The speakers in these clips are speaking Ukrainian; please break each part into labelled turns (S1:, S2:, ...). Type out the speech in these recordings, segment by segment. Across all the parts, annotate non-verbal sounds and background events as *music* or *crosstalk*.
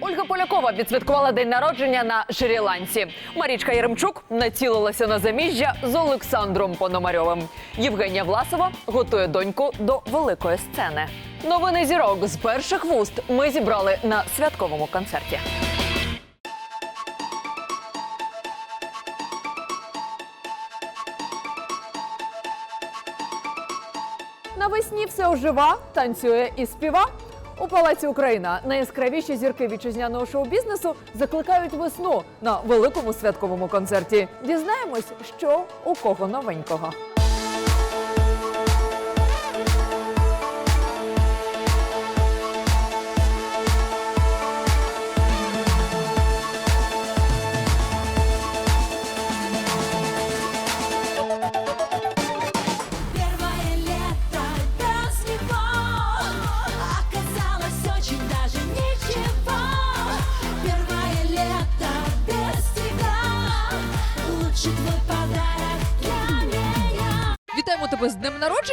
S1: Ольга Полякова відсвяткувала день народження на Шрі-Ланці. Марічка Яремчук націлилася на заміжжя з Олександром Пономарьовим. Євгенія Власова готує доньку до великої сцени. Новини зірок з перших вуст ми зібрали на святковому концерті. Навесні все ожива, танцює і співа. У Палаці Україна найяскравіші зірки вітчизняного шоу-бізнесу закликають весну на великому святковому концерті. Дізнаємось, що у кого новенького.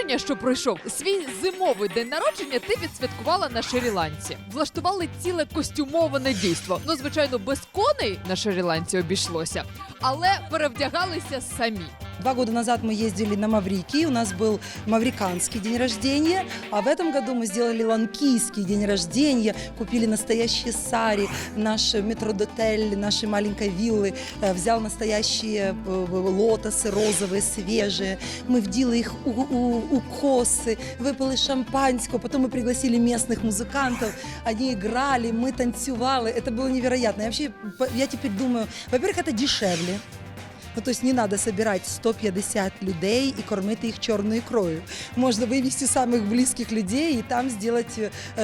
S2: Народження, що пройшов. Свій зимовий день народження ти відсвяткувала на Шрі-Ланці. Влаштували ціле костюмоване дійство. Ну, звичайно, без коней на Шрі-Ланці обійшлося, але перевдягалися самі.
S3: Два года назад мы ездили на Маврикий, у нас был мавриканский день рождения, а в этом году мы сделали ланкийский день рождения, купили настоящие сари, наш метродотель нашей маленькой виллы э, взял настоящие э, лотосы розовые, свежие, мы вдели их у, у, у косы, выпили шампанского, потом мы пригласили местных музыкантов, они играли, мы танцевали, это было невероятно. Я вообще, я теперь думаю, во-первых, это дешевле, Ну, то есть не надо собирать 150 людей и кормить их черной икрою. Можно вывести самых близких людей и там сделать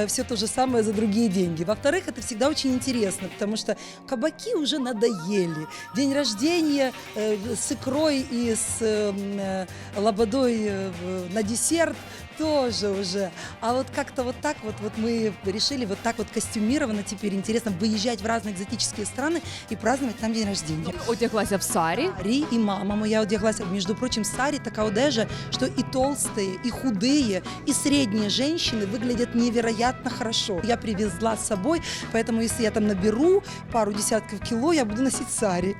S3: все то же самое за другие деньги. Во-вторых, это всегда очень интересно, потому что кабаки уже надоели. День рождения э, с икрой и с э, м, э, лободой э, в- на десерт тоже уже. А вот как-то вот так вот, вот мы решили вот так вот костюмированно теперь интересно выезжать в разные экзотические страны и праздновать там день рождения.
S2: Одяглася в сарі.
S3: Сари и мама моя одяглась. Между прочим, сари такая одежа, что и толстые, и худые, и средние женщины выглядят невероятно хорошо. Я привезла с собой, поэтому если я там наберу пару десятков кило, я буду носить сари.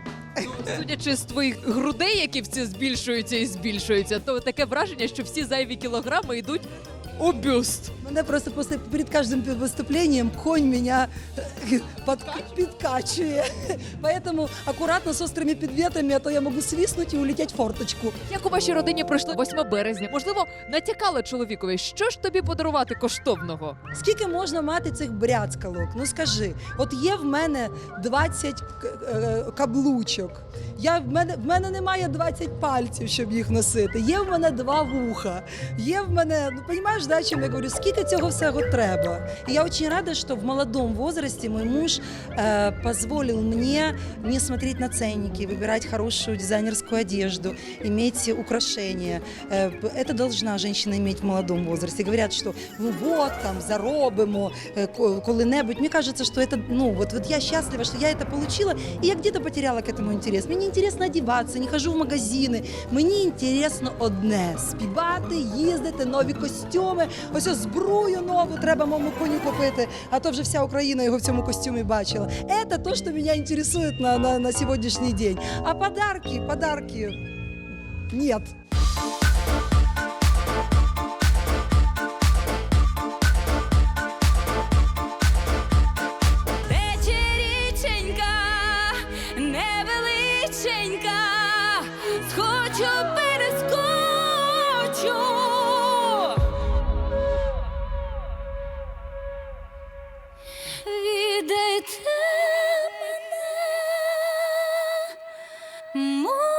S2: Судячи з твоїх грудей, які всі збільшуються і збільшуються, то таке враження, що всі зайві кілограми йдуть у бюст.
S3: Мене просто после, перед каждым выступлением конь меня э, под, подкачивает. Поэтому аккуратно с острыми подветами, а то я могу свистнуть и улететь в форточку.
S2: Як у вашій родині пройшло 8 березня? Можливо, натякали чоловікові, що ж тобі подарувати коштовного?
S3: Скільки можна мати цих бряцкалок? Ну скажи, от є в мене 20 к- е, каблучок. Я, в, мене, в мене немає 20 пальців, щоб їх носити. Є в мене два вуха. Є в мене, ну розумієш, да, чим я говорю, скільки цього всього треба. І я дуже рада, що в молодому возрасте мой муж э, позволил мне не смотреть на ценники, выбирать хорошую дизайнерскую одежду, иметь украшения. Э, это должна женщина иметь в молодом возрасте. Говорят, что ну вот там заробимо э, ко- коли-небудь. Мне кажется, что это, ну вот, вот я счастлива, что я это получила, и я где-то потеряла к этому интерес. Мне интересно одеваться, не хожу в магазини. Мені інтересно одне співати, їздити, нові костюми. Ось ось збрую нову треба моєму коню купити, а то вже вся Україна його в цьому костюмі бачила. Це те, що мене інтересує на, на, на сьогоднішній день. А подарки, подарки нет.
S4: Моя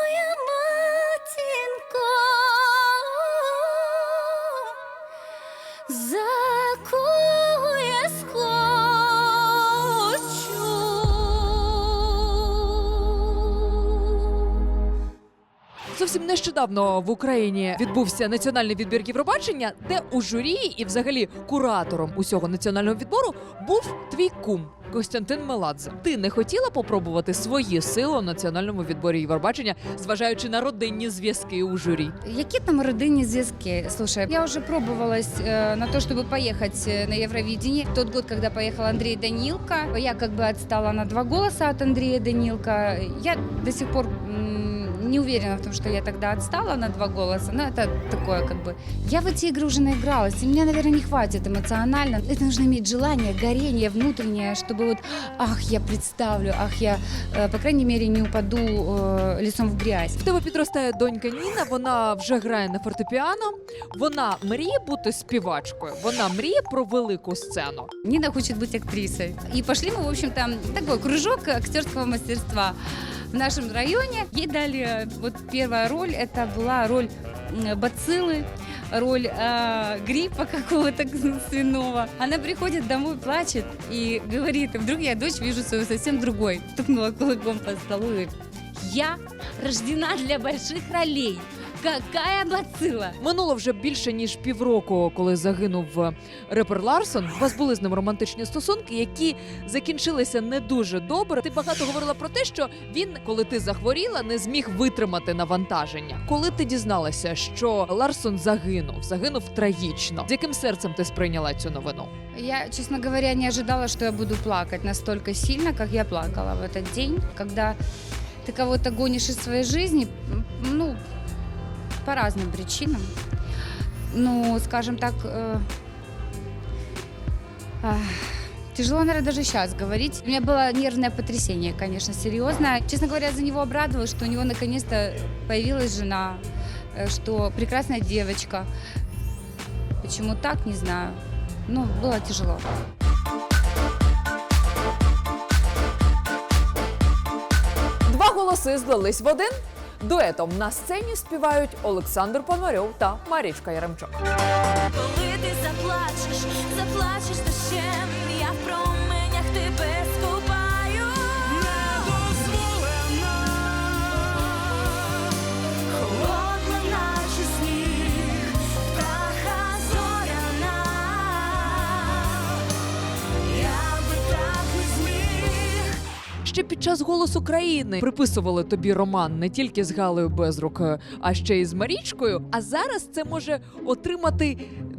S2: Зовсім нещодавно в Україні відбувся національний відбір Євробачення, де у журі і взагалі куратором усього національного відбору був твій кум Костянтин Меладзе. Ти не хотіла попробувати свої сили у національному відборі Євробачення, зважаючи на родинні зв'язки у журі?
S5: Які там родинні зв'язки? Слушай, я уже пробовалась э, на то, чтобы поехать э, на Евровидение. В тот год, когда поехал Андрей Данилко, я как бы отстала на два голоса от Андрея Данилко. Я до сих пор м, не уверена в том, что я тогда отстала на два голоса, но это такое как бы... Я в эти игры уже наигралась, и мне, наверное, не хватит эмоционально. Это нужно иметь желание, горение внутреннее, чтобы вот, ах, я представлю, ах, я, э, по крайней мере, не упаду э, лицом в грязь.
S2: В тебе підростає донька Ніна. Вона вже грає на фортепіано. Вона мріє бути співачкою. Вона мріє про велику сцену.
S5: Нина хочет быть актрисой. И пошли мы, в общем-то, такой кружок актерского мастерства в нашем районе. Ей дали э, вот первая роль, это была роль м, бациллы, роль э, гриппа какого-то *laughs* свиного. Она приходит домой, плачет и говорит, вдруг я дочь вижу свою совсем другой. Тукнула кулаком по столу и говорит, я рождена для больших ролей. Какая бацилла!
S2: Минуло вже більше ніж півроку, коли загинув е, репер Ларсон. У вас були з ним романтичні стосунки, які закінчилися не дуже добре. Ти багато говорила про те, що він, коли ти захворіла, не зміг витримати навантаження. Коли ти дізналася, що Ларсон загинув, загинув трагічно. З яким серцем ти сприйняла цю новину?
S5: Я, честно говоря, не ожидала, что я буду плакать настолько сильно, как я плакала в этот день, когда ты кого-то гонишь из своей жизни, ну, по разным причинам. Ну, скажем так, э, ах, тяжело, наверное, даже сейчас говорить. У меня было нервное потрясение, конечно, серьезное. Честно говоря, я за него обрадовалась, что у него наконец-то появилась жена, э, что прекрасная девочка. Почему так, не знаю. Ну, было тяжело.
S1: Два голоси злились в один. Дуетом на сцені співають Олександр Пономарьов та Марічка Яремчук.
S4: Коли ти заплачеш, заплачеш дощем, я в променях тебе
S2: Ще під час голосу країни приписували тобі роман не тільки з Галею Безрук, а ще й з Марічкою. А зараз це може отримати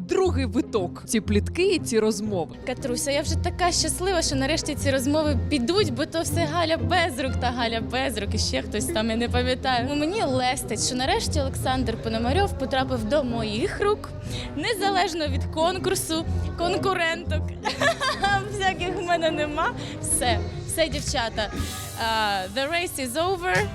S2: другий виток. Ці плітки і ці розмови.
S6: Катруся, я вже така щаслива, що нарешті ці розмови підуть, бо то все Галя Безрук та Галя Безрук, і ще хтось там я не пам'ятаю. Ну, мені лестить, що нарешті Олександр Пономарьов потрапив до моїх рук, незалежно від конкурсу, конкуренток. *laughs* Всяких в мене нема. Все, все, дівчата. А, the race is over.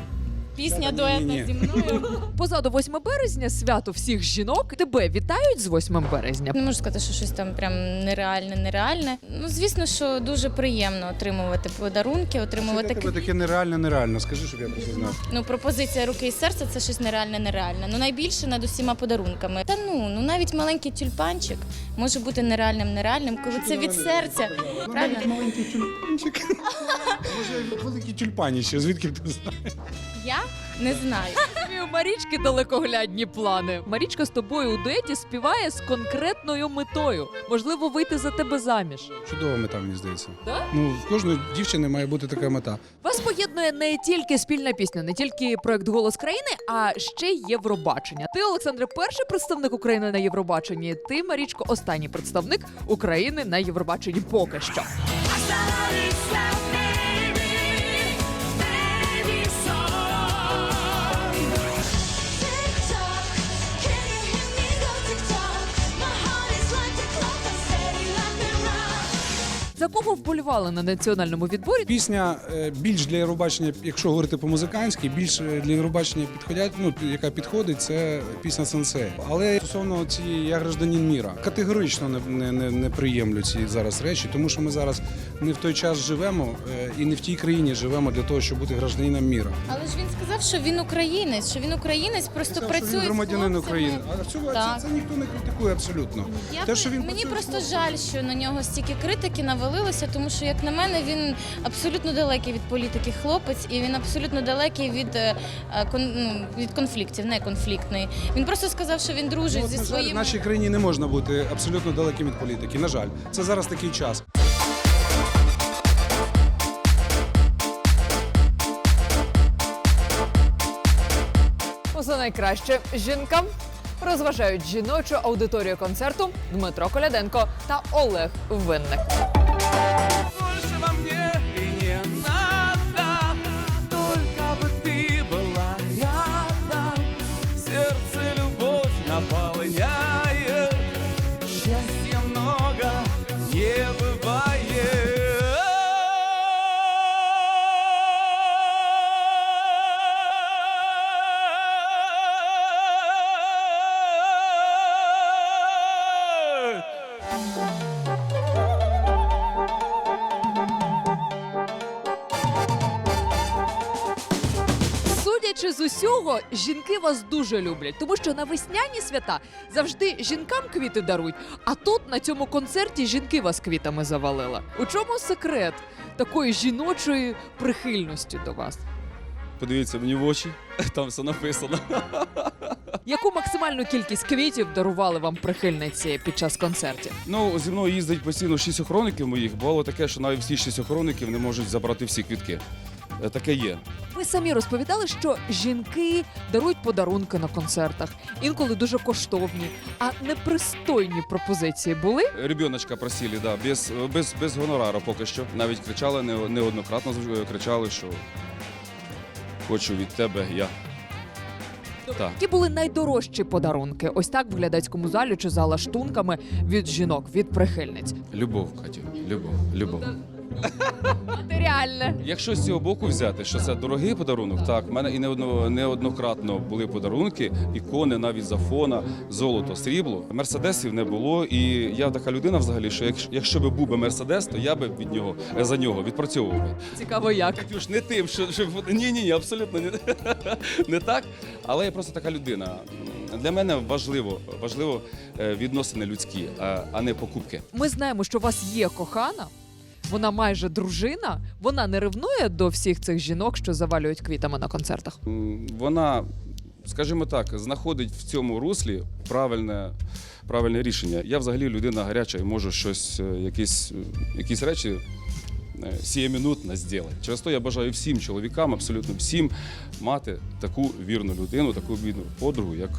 S6: Пісня дуетна зі мною. *laughs*
S2: Позаду 8 березня свято всіх жінок. Тебе вітають з 8 березня.
S6: Не можу сказати, що щось там прям нереальне, нереальне. Ну, звісно, що дуже приємно отримувати подарунки, отримувати
S7: тебе таке нереально, нереально. Скажи, щоб я просто знав.
S6: Ну, пропозиція руки і серця це щось нереальне, нереальне. Ну найбільше над усіма подарунками. Та ну, ну навіть маленький тюльпанчик може бути нереальним, нереальним, коли це від серця. Правильно?
S7: Навіть маленький тюльпанчик. *laughs* Може, великий тюльпаніще, звідки ти знаєш?
S6: Я не знаю.
S2: І у Марічки далекоглядні плани. Марічка з тобою у дуеті співає з конкретною метою. Можливо, вийти за тебе заміж.
S7: Чудова мета, мені здається.
S2: Да?
S7: Ну, в кожної дівчини має бути така мета.
S2: Вас поєднує не тільки спільна пісня, не тільки проект Голос країни, а ще Євробачення. Ти, Олександре, перший представник України на Євробаченні. Ти, Марічко, останній представник України на Євробаченні поки що. За кого вболівали на національному відборі?
S7: Пісня е, більш для Євробачення, якщо говорити по-музиканськи, більш е, для Євробачення підходять, ну, яка підходить, це пісня Сенсей. Але стосовно цієї я гражданин міра, категорично не, не, не, не приємлю ці зараз речі, тому що ми зараз не в той час живемо е, і не в тій країні живемо для того, щоб бути гражданином міра.
S6: Але ж він сказав, що він українець, що він українець, просто
S7: Сказав, що
S6: працює
S7: він громадянин
S6: з.
S7: України. А цього це, це ніхто не критикує абсолютно.
S6: Я
S7: Те, що він
S6: мені просто жаль, що на нього стільки критики навалилося, тому що, як на мене, він абсолютно далекий від політики хлопець, і він абсолютно далекий від, е, е, ну, від конфліктів, не конфліктний. Він просто сказав, що він дружить
S7: Ну, от,
S6: зі
S7: на
S6: своїм.
S7: в нашій країні не можна бути абсолютно далеким від політики. На жаль, це зараз такий час.
S1: Усе найкраще жінкам розважають жіночу аудиторію концерту Дмитро Коляденко та Олег Винник.
S2: Усього, жінки вас дуже люблять, тому що на весняні свята завжди жінкам квіти дарують. А тут на цьому концерті жінки вас квітами завалила. У чому секрет такої жіночої прихильності до вас?
S8: Подивіться мені в очі, *laughs* там все написано.
S2: Яку максимальну кількість квітів дарували вам прихильниці під час концертів?
S8: Ну, зі мною їздить постійно шість охоронників моїх. Бувало таке, що навіть всі шість охоронників не можуть забрати всі квітки. Е, Таке є.
S2: Ви самі розповідали, що жінки дарують подарунки на концертах, інколи дуже коштовні, а непристойні пропозиції були.
S8: Ребіночка просили, да, без, без, без гонорару поки що. Навіть кричали не- неоднократно е, кричали, що хочу від тебе я. Так.
S2: Які були найдорожчі подарунки? Ось так в глядацькому залі чи за лаштунками від жінок, від прихильниць.
S8: Любов, Катю, любов, любов.
S2: Матеріальне.
S8: Якщо з цього боку взяти, що це дорогий подарунок, так, в мене і неодно, неоднократно були подарунки, ікони навіть з Афона, золото, срібло. Мерседесів не було, і я така людина взагалі, що якщо, якщо би був би мерседес, то я би від нього за нього відпрацьовував би.
S2: Цікаво, як.
S8: Катюш, не тим, що, що ні, ні, ні, абсолютно не, *laughs* не так. Але я просто така людина. Для мене важливо, важливо е, відносини людські, а, а не покупки.
S2: Ми знаємо, що у вас є кохана. Вона майже дружина. Вона не ревнує до всіх цих жінок, що завалюють квітами на концертах.
S8: Вона, скажімо так, знаходить в цьому руслі правильне, правильне рішення. Я взагалі людина гаряча і можу щось, е, якісь, е, якісь речі е, сіємінутно зробити. Через то я бажаю всім чоловікам, абсолютно всім, мати таку вірну людину, таку вірну подругу, як